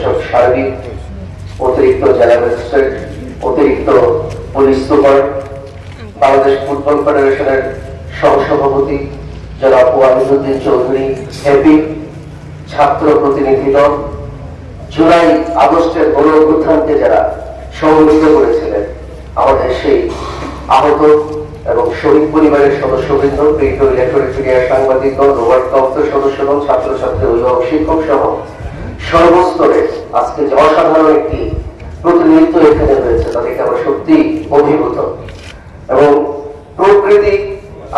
প্রশাসক সার্বিক অতিরিক্ত জেলা ম্যাজিস্ট্রেট, অতিরিক্ত পুলিশ সুপার, বাংলাদেশ ফুটবল ফেডারেশনের সহসভাপতি জনাব ওয়াহিদুদ্দিন চৌধুরী হ্যাপি ছাত্র প্রতিনিধি দল। জুলাই আগস্টের গণ অভ্যুত্থানকে যারা সংগঠিত করেছিলেন, আমাদের সেই আহত এবং শহীদ পরিবারের সদস্যবৃন্দ প্রিন্ট ইলেকট্রনিক মিডিয়ার সাংবাদিক দল রোবট দপ্তর সদস্যগণ ছাত্রছাত্রী, অভিভাবক শিক্ষক সহ সর্বস্তরে আজকে যে অসাধারণ একটি প্রতিনিধিত্ব এখানে হয়েছে তাদেরকে আমরা সত্যি অভিভূত। এবং প্রকৃতি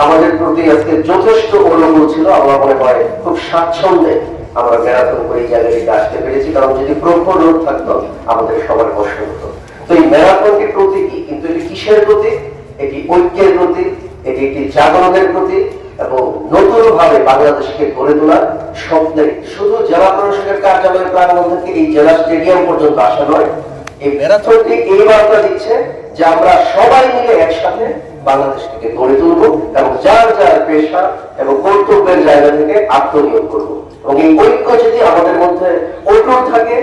আমাদের প্রতি আজকে যথেষ্ট অনুকূল ছিল, আমার মনে হয় খুব স্বাচ্ছন্দ্যে আমরা ম্যারাথন করে এই জায়গাটিতে আসতে পেরেছি, কারণ যদি প্রখর রোদ থাকতো, আমাদের সবার কষ্ট হতো। তো এই ম্যারাথনটি প্রতীকী কিন্তু এটি কিসের প্রতীক? এটি ঐক্যের প্রতীক, এটি একটি জাগরণের প্রতীক এবং নতুন ভাবে বাংলাদেশকে গড়ে তোলার স্বপ্নের শুধু জেলা প্রশাসকের কার্যালয় প্রাঙ্গণ থেকে এই জেলা স্টেডিয়াম পর্যন্ত আসা নয়, এই ম্যারাথনটি এই বার্তা দিচ্ছে যে আমরা সবাই মিলে একসাথে বাংলাদেশকে গড়ে তুলবো এবং যার যার পেশা এবং কর্তব্যের জায়গা থেকে আত্মনিয়োগ করব। এবং এই ঐক্য যদি আমাদের মধ্যে অটুট থাকে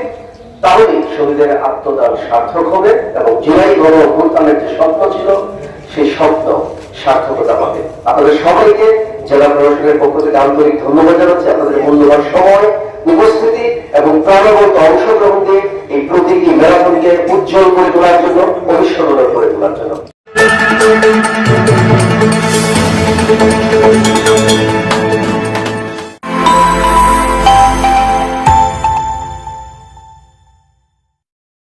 তাহলে শহীদের আত্মদান সার্থক হবে এবং জুলাই গণ অভ্যুত্থানের যে স্বপ্ন ছিল, সেই স্বপ্ন সার্থকতা পাবে। আপনাদের সবাইকে জেলা প্রশাসনের পক্ষ থেকে আন্তরিক ধন্যবাদ জানাচ্ছি। আপনাদের মূল্যবান সময়, উপস্থিতি এবং প্রাণবন্ত অংশগ্রহণ দিয়ে এই প্রতীকী ম্যারাথনকে উজ্জ্বল করে তোলার জন্য জন্য